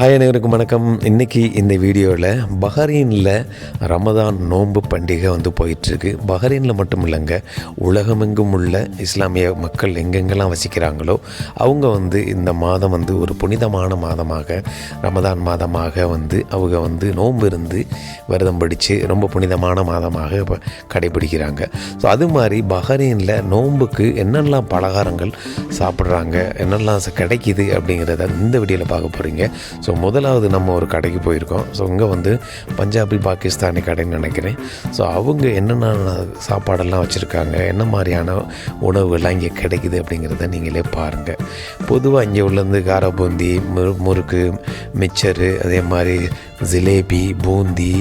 Hi அனைவருக்கும் வணக்கம். இன்றைக்கி இந்த வீடியோவில் பஹரீனில் ரமதான் நோன்பு பண்டிகை வந்து போயிட்டுருக்கு. பஹரீனில் மட்டும் இல்லைங்க உலகமெங்கும் உள்ள இஸ்லாமிய மக்கள் எங்கெங்கெல்லாம் வசிக்கிறாங்களோ அவங்க வந்து இந்த மாதம் வந்து ஒரு புனிதமான மாதமாக ரமதான் மாதமாக வந்து அவங்க வந்து நோன்பு இருந்து விரதம் படித்து ரொம்ப புனிதமான மாதமாக இப்போ கடைபிடிக்கிறாங்க. ஸோ அது மாதிரி பஹரீனில் நோன்புக்கு என்னெல்லாம் பலகாரங்கள் சாப்பிட்றாங்க என்னெல்லாம் கிடைக்கிது கிடைக்குது அப்படிங்கிறத இந்த வீடியோவில் பார்க்க போகிறீங்க ஸோ ஸோ முதலாவது நம்ம ஒரு கடைக்கு போயிருக்கோம். ஸோ இங்கே வந்து பஞ்சாபி பாகிஸ்தானி கடைன்னு நினைக்கிறேன். ஸோ அவங்க என்னென்ன சாப்பாடெல்லாம் வச்சுருக்காங்க? என்ன மாதிரியான உணவுகள்லாம் இங்கே கிடைக்குது அப்படிங்கிறத நீங்களே பாருங்கள் பொதுவாக இங்கே உள்ளேருந்து கார பூந்தி மு முறுக்கு மிச்சரு அதே மாதிரி ஜிலேபி பூந்தி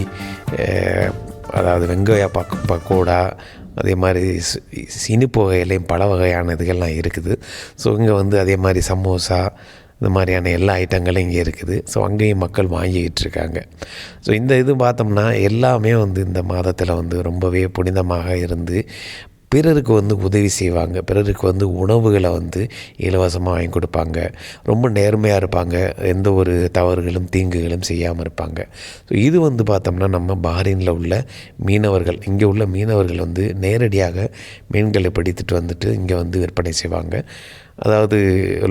அதாவது வெங்காய பக் பக்கோடா அதே மாதிரி சி- இனிப்பு வகையிலையும் பல வகையான இதுகள்லாம் இருக்குது. ஸோ இங்கே வந்து அதே மாதிரி சமோசா இந்த மாதிரியான எல்லா ஐட்டங்களும் இங்கே இருக்குது. ஸோ அங்கேயும் மக்கள் வாங்கிக்கிட்டு இருக்காங்க ஸோ இந்த இது பார்த்தோம்னா எல்லாமே வந்து இந்த மாதத்தில் வந்து ரொம்பவே புனிதமாக இருந்து பிறருக்கு வந்து உதவி செய்வாங்க. பிறருக்கு வந்து உணவுகளை வந்து இலவசமாக வாங்கி கொடுப்பாங்க. ரொம்ப நேர்மையாக இருப்பாங்க. எந்த ஒரு தவறுகளும் தீங்குகளும் செய்யாமல் இருப்பாங்க. ஸோ இது வந்து பார்த்தோம்னா நம்ம பாரினில் உள்ள மீனவர்கள் இங்கே உள்ள மீனவர்கள் வந்து நேரடியாக மீன்களை பிடித்துட்டு வந்துட்டு இங்கே வந்து விற்பனை செய்வாங்க. அதாவது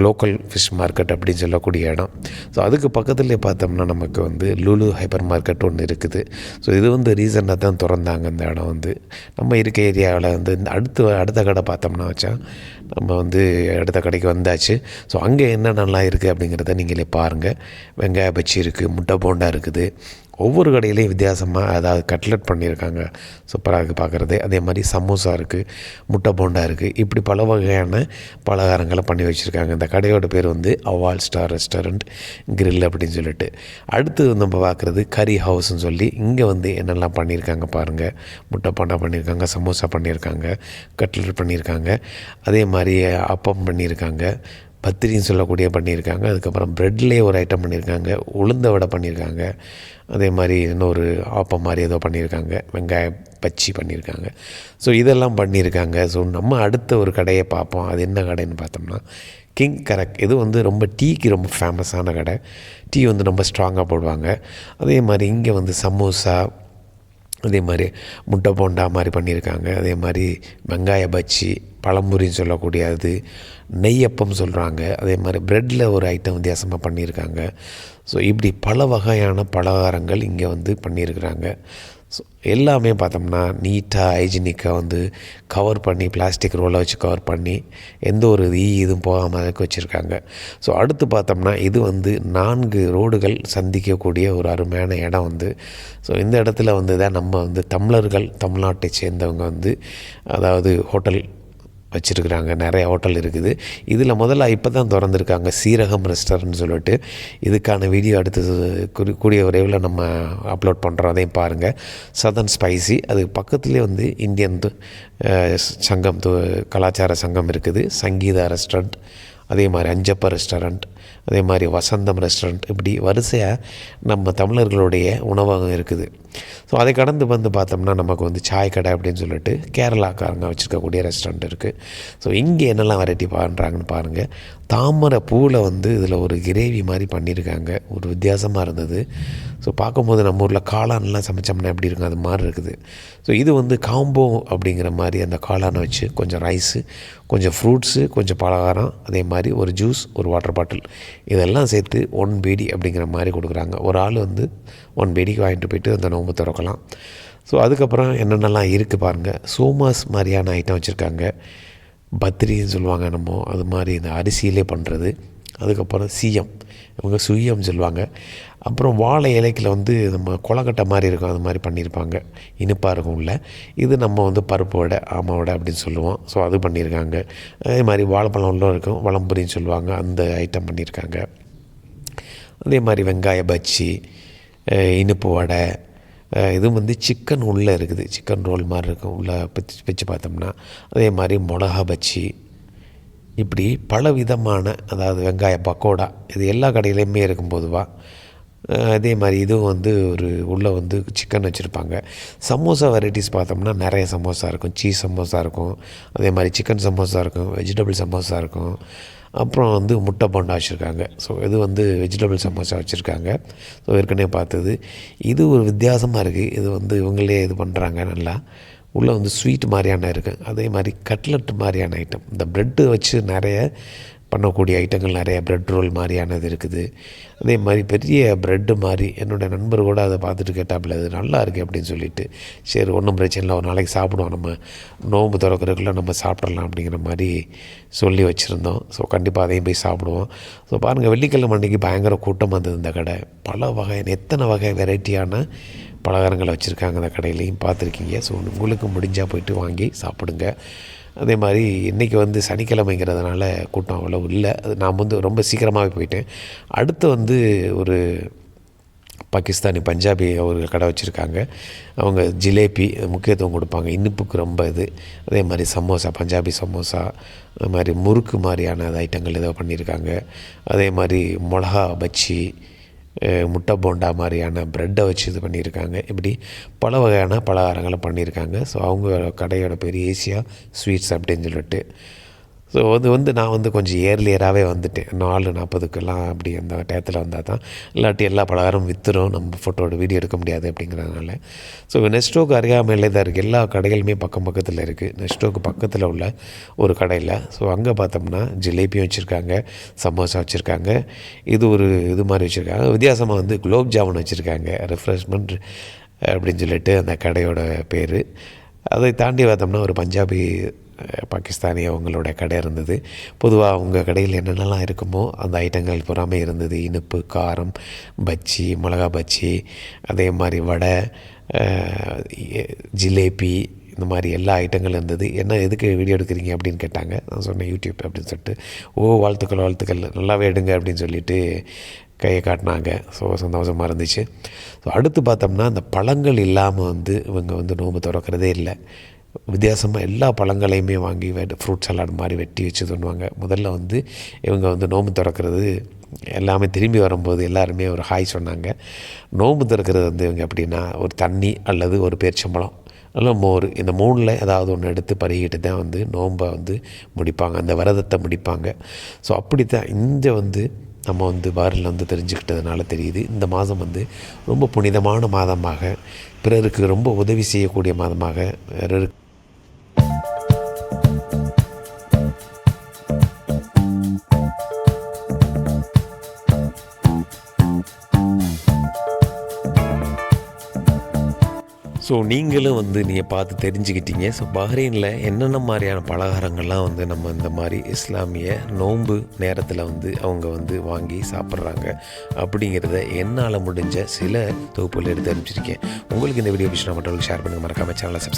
லோக்கல் ஃபிஷ் மார்க்கெட் அப்படின்னு சொல்லக்கூடிய இடம். ஸோ அதுக்கு பக்கத்துலேயே பார்த்தோம்னா நமக்கு வந்து லுலு ஹைப்பர் மார்க்கெட் ஒன்று இருக்குது. ஸோ இது வந்து ரீசனாக தான் திறந்தாங்க இந்த இடம் வந்து. நம்ம இருக்க ஏரியாவில் வந்து இந்த அடுத்து அடுத்த கடை பார்த்தோம்னா வச்சா நம்ம வந்து அடுத்த கடைக்கு வந்தாச்சு. ஸோ அங்கே என்ன நல்லா இருக்குது அப்படிங்கிறத நீங்களே பாருங்கள் வெங்காய பச்சி இருக்குது முட்டை போண்டா இருக்குது. ஒவ்வொரு கடையிலையும் வித்தியாசமாக அதாவது கட்லெட் பண்ணியிருக்காங்க. சூப்பராக இருக்குது பார்க்குறது. அதே மாதிரி சமோசா இருக்குது முட்டை போண்டா இருக்குது இப்படி பல வகையான பலகாரங்களை பண்ணி வச்சுருக்காங்க. இந்த கடையோட பேர் வந்து அவால் ஸ்டார் ரெஸ்டாரண்ட் கிரில் அப்படின்னு சொல்லிட்டு. அடுத்து நம்ம பார்க்குறது கறி ஹவுஸ்ன்னு சொல்லி இங்கே வந்து என்னெல்லாம் பண்ணியிருக்காங்க பாருங்கள் முட்டை போண்டா பண்ணியிருக்காங்க சமோசா பண்ணியிருக்காங்க கட்லெட் பண்ணியிருக்காங்க. அதே மாதிரி அப்பம் பண்ணியிருக்காங்க. பத்திரின்னு சொல்லக்கூடிய பண்ணியிருக்காங்க. அதுக்கப்புறம் ப்ரெட்லேயே ஒரு ஐட்டம் பண்ணியிருக்காங்க. உளுந்த வடை பண்ணியிருக்காங்க. அதே மாதிரி இன்னொரு ஆப்பம் மாதிரி ஏதோ பண்ணியிருக்காங்க. வெங்காய பச்சி பண்ணியிருக்காங்க. ஸோ இதெல்லாம் பண்ணியிருக்காங்க. ஸோ நம்ம அடுத்த ஒரு கடையை பார்ப்போம். அது என்ன கடைன்னு பார்த்தோம்னா கிங் கரக் இது வந்து ரொம்ப டீக்கு ரொம்ப ஃபேமஸான கடை. டீ வந்து ரொம்ப ஸ்ட்ராங்காக போடுவாங்க. அதே மாதிரி இங்கே வந்து சமோசா அதே மாதிரி முட்டை போண்டா மாதிரி பண்ணியிருக்காங்க. அதே மாதிரி வெங்காய பச்சி பழம்புரின்னு சொல்லக்கூடிய அது நெய்யப்பம் சொல்கிறாங்க அதே மாதிரி ப்ரெட்டில் ஒரு ஐட்டம் வித்தியாசமாக பண்ணியிருக்காங்க. ஸோ இப்படி பல வகையான பலகாரங்கள் இங்கே வந்து பண்ணியிருக்கிறாங்க. ஸோ எல்லாமே பார்த்தோம்னா நீட்டாக ஹைஜீனிக்காக வந்து கவர் பண்ணி பிளாஸ்டிக் ரோலை வச்சு கவர் பண்ணி எந்த ஒரு ஈ இதுவும் போகாமல் வச்சுருக்காங்க. ஸோ அடுத்து பார்த்தோம்னா இது வந்து நான்கு ரோடுகள் சந்திக்கக்கூடிய ஒரு அருமையான இடம் வந்து. ஸோ இந்த இடத்துல வந்து தான் நம்ம வந்து தமிழர்கள் தமிழ்நாட்டை சேர்ந்தவங்க வந்து அதாவது ஹோட்டல் வச்சுருக்குறாங்க. நிறைய ஹோட்டல் இருக்குது. இதில் முதல்ல இப்போ தான் திறந்துருக்காங்க. சீரகம் ரெஸ்டாரண்ட் சொல்லிட்டு. இதுக்கான வீடியோ அடுத்து குறி கூடிய விரைவில் நம்ம அப்லோட் பண்ணுறோம் அதையும் பாருங்கள் சதன் ஸ்பைசி அதுக்கு பக்கத்துலேயே வந்து இந்தியன் து- சங்கம் து- கலாச்சார சங்கம் இருக்குது. சங்கீதா ரெஸ்டாரண்ட். அதே மாதிரி அஞ்சப்பா ரெஸ்டாரண்ட் அதே மாதிரி வசந்தம் ரெஸ்டாரண்ட் இப்படி வரிசையாக நம்ம தமிழர்களுடைய உணவகம் இருக்குது. ஸோ அதை கடந்து வந்து பார்த்தோம்னா நமக்கு வந்து சாய் கடை அப்படின்னு சொல்லிட்டு கேரளாக்காரங்க வச்சுருக்கக்கூடிய ரெஸ்டாரண்ட் இருக்குது ஸோ இங்கே என்னெல்லாம் வெரைட்டி பண்ணுறாங்கன்னு பாருங்கள் தாமரை பூவில் வந்து இதில் ஒரு கிரேவி மாதிரி பண்ணியிருக்காங்க ஒரு வித்தியாசமாக இருந்தது. ஸோ பார்க்கும்போது நம்ம ஊரில் காளான்லாம் சமைச்சோம்னா எப்படி இருக்கும்? அது மாதிரி இருக்குது. ஸோ இது வந்து காம்போ அப்படிங்கிற மாதிரி அந்த காளானை வச்சு கொஞ்சம் ரைஸு கொஞ்சம் ஃப்ரூட்ஸு கொஞ்சம் பலகாரம் அதே மாதிரி ஒரு ஜூஸ் ஒரு வாட்டர் பாட்டில் இதெல்லாம் சேர்த்து ஒன் பேடி அப்படிங்கிற மாதிரி கொடுக்குறாங்க. ஒரு ஆள் வந்து ஒன் பேடிக்கு வாங்கிட்டு போயிட்டு அந்த நோம்பு திறக்கலாம். ஸோ அதுக்கப்புறம் என்னென்னலாம் இருக்குது பாருங்கள் சோமாஸ் மாதிரியான ஐட்டம் வச்சுருக்காங்க. பத்திரின்னு சொல்லுவாங்க நம்ம. அது மாதிரி இந்த அரிசியிலே பண்ணுறது அதுக்கப்புறம் சீயம் இவங்க சுயம் சொல்லுவாங்க. அப்புறம் வாழை இலைக்கில் வந்து நம்ம கொலக்கட்டை மாதிரி இருக்கும் அது மாதிரி பண்ணியிருப்பாங்க இனிப்பாக இருக்கும் இல்லை இது நம்ம வந்து பருப்பு வடை ஆமை வடை அப்படின்னு சொல்லுவோம். ஸோ அது பண்ணியிருக்காங்க அதே மாதிரி வாழைப்பழம் உள்ள இருக்கும். வளம்புரின்னு சொல்லுவாங்க. அந்த ஐட்டம் பண்ணியிருக்காங்க அதே மாதிரி வெங்காய பஜ்ஜி இனிப்பு வடை இதுவும் வந்து சிக்கன் உள்ளே இருக்குது. சிக்கன் ரோல் மாதிரி இருக்கும். உள்ளே பிச்சு பிச்சு பார்த்தோம்னா. அதே மாதிரி மிளகா பஜ்ஜி இப்படி பல விதமான அதாவது வெங்காய பக்கோடா இது எல்லா கடையிலையுமே இருக்கும் பொதுவாக அதே மாதிரி இதுவும் வந்து ஒரு உள்ளே வந்து சிக்கன் வச்சுருப்பாங்க. சமோசா வெரைட்டிஸ் பார்த்தோம்னா நிறைய சமோசா இருக்கும். சீஸ் சமோசா இருக்கும். அதே மாதிரி சிக்கன் சமோசா இருக்கும். வெஜிடபிள் சமோசா இருக்கும். அப்புறம் வந்து முட்டை போண்டா வச்சுருக்காங்க. ஸோ இது வந்து வெஜிடபிள் சமோசா வச்சுருக்காங்க. ஸோ ஏற்கனவே பார்த்தது. இது ஒரு வித்தியாசமாக இருக்குது இது வந்து இவங்களே இது பண்ணுறாங்க நல்லா. உள்ளே வந்து ஸ்வீட் மாதிரியான இருக்குது அதே மாதிரி கட்லட் மாதிரியான ஐட்டம் இந்த ப்ரெட்டு வச்சு நிறைய பண்ணக்கூடிய ஐட்டங்கள் நிறைய ப்ரெட் ரோல் மாதிரியானது இருக்குது. அதே மாதிரி பெரிய ப்ரெட்டு மாதிரி என்னோடய நண்பர் கூட அதை பார்த்துட்டு கேட்டாப்புல அது நல்லா இருக்குது அப்படின்னு சொல்லிட்டு சரி ஒன்றும் பிரச்சனை இல்லை. ஒரு நாளைக்கு சாப்பிடுவோம். நம்ம நோன்பு திறக்கிறதுக்குள்ளே நம்ம சாப்பிட்றலாம் அப்படிங்கிற மாதிரி சொல்லி வச்சுருந்தோம். ஸோ கண்டிப்பாக அதையும் போய் சாப்பிடுவோம். ஸோ பாருங்கள் வெள்ளிக்கிழமை அன்றைக்கி பயங்கர கூட்டம் வந்தது இந்த கடை. பல வகை எத்தனை வகை வெரைட்டியான பலகாரங்களை வச்சுருக்காங்க அந்த கடையிலையும் பார்த்துருக்கீங்க. ஸோ உங்களுக்கு முடிஞ்சால் போயிட்டு வாங்கி சாப்பிடுங்க. அதே மாதிரி இன்றைக்கி வந்து சனிக்கிழமைங்கிறதுனால கூட்டம் அவ்வளோ இல்லை. அது நான் வந்து ரொம்ப சீக்கிரமாகவே போயிட்டேன். அடுத்து வந்து ஒரு பாகிஸ்தானி பஞ்சாபி ஒரு கடை வச்சுருக்காங்க. அவங்க ஜிலேபி முக்கியத்துவம் கொடுப்பாங்க. இனிப்புக்கு ரொம்ப இது. அதே மாதிரி சமோசா பஞ்சாபி சமோசா அது மாதிரி முறுக்கு மாதிரியான ஐட்டங்கள் ஏதோ பண்ணியிருக்காங்க. அதே மாதிரி மிளகா பச்சி முட்டை போண்டா மாதிரியான ப்ரெட்டை வச்சு இது பண்ணியிருக்காங்க. இப்படி பல வகையான பலகாரங்களை பண்ணியிருக்காங்க. ஸோ அவங்க கடையோட பேர் ஏசியா ஸ்வீட்ஸ் அப்படின்னு சொல்லிட்டு. ஸோ அது வந்து நான் வந்து கொஞ்சம் ஏர்லியராகவே வந்துட்டேன். நாலு நாற்பதுக்கெல்லாம் அப்படி அந்த டயத்தில் வந்தால் தான். இல்லாட்டி எல்லா பலகாரம் விற்றுரும் நம்ம ஃபோட்டோட வீடியோ எடுக்க முடியாது அப்படிங்கிறதுனால. ஸோ நெஸ்டோக்கு அருகாமையிலே தான் இருக்குது எல்லா கடைகளுமே பக்கம் பக்கத்தில் இருக்குது நெஸ்டோக்கு பக்கத்தில் உள்ள ஒரு கடையில். ஸோ அங்கே பார்த்தோம்னா ஜிலேபியும் வச்சுருக்காங்க. சமோசா வச்சுருக்காங்க. இது ஒரு இது மாதிரி வச்சுருக்காங்க. வித்தியாசமாக வந்து குலோப் ஜாமுன் வச்சுருக்காங்க. ரெஃப்ரெஷ்மெண்ட் அப்படின்னு சொல்லிட்டு அந்த கடையோட பேர். அதை தாண்டி பார்த்தோம்னா ஒரு பஞ்சாபி பாகிஸ்தானி அவங்களோட கடை இருந்தது. பொதுவாக அவங்க கடையில் என்னென்னலாம் இருக்குமோ அந்த ஐட்டங்கள் புறாமே இருந்தது. இனிப்பு காரம் பஜ்ஜி மிளகா பஜ்ஜி அதே மாதிரி வடை ஜிலேபி இந்த மாதிரி எல்லா ஐட்டங்கள் இருந்தது. என்ன எதுக்கு வீடியோ எடுக்கிறீங்க அப்படின்னு கேட்டாங்க. நான் சொன்னேன் யூடியூப் அப்படின்னு சொல்லிட்டு. ஓ வாழ்த்துக்கள் வாழ்த்துக்கள். நல்லாவே எடுங்க அப்படின்னு சொல்லிட்டு கையை காட்டினாங்க. ஸோ சந்தோஷமாக இருந்துச்சு. ஸோ அடுத்து பார்த்தோம்னா அந்த பழங்கள் இல்லாமல் வந்து இவங்க வந்து நோம்பு திறக்கிறதே இல்லை. வித்தியாசமாக எல்லா பழங்களையுமே வாங்கி வெ ஃப்ரூட் சலாட் மாதிரி வெட்டி வச்சு தருவாங்க முதல்ல வந்து இவங்க வந்து நோம்பு திறக்கிறது எல்லாமே திரும்பி வரும்போது எல்லாருமே ஒரு ஹாய் சொன்னாங்க. நோம்பு திறக்கிறது வந்து இவங்க எப்படின்னா ஒரு தண்ணி அல்லது ஒரு பேரிச்சம்பழம் நல்ல மோர் இந்த மூணில் ஏதாவது ஒன்று எடுத்து பருகிட்டு தான் வந்து நோம்பை வந்து முடிப்பாங்க. அந்த விரதத்தை முடிப்பாங்க. ஸோ அப்படி தான் இந்த வந்து நம்ம வந்து பாரில் வந்து தெரிஞ்சுக்கிட்டதுனால தெரியுது. இந்த மாதம் வந்து ரொம்ப புனிதமான மாதமாக பிறருக்கு ரொம்ப உதவி செய்யக்கூடிய மாதமாக ஸோ நீங்களும் வந்து நீங்கள் பார்த்து தெரிஞ்சுக்கிட்டீங்க. ஸோ பஹ்ரைனில் என்னென்ன மாதிரியான பலகாரங்கள்லாம் வந்து நம்ம இந்த மாதிரி இஸ்லாமிய நோன்பு நேரத்தில் வந்து அவங்க வந்து வாங்கி சாப்பிட்றாங்க அப்படிங்கிறத என்னால் முடிஞ்ச சில தொகுப்புகள் எடுத்து அனுப்பிச்சிருக்கேன். உங்களுக்கு இந்த வீடியோ பிடிச்சினா மற்றவங்களுக்கு ஷேர் பண்ணுங்கள் மறக்காமல் சேனலை சப்ஸ்கிரைப்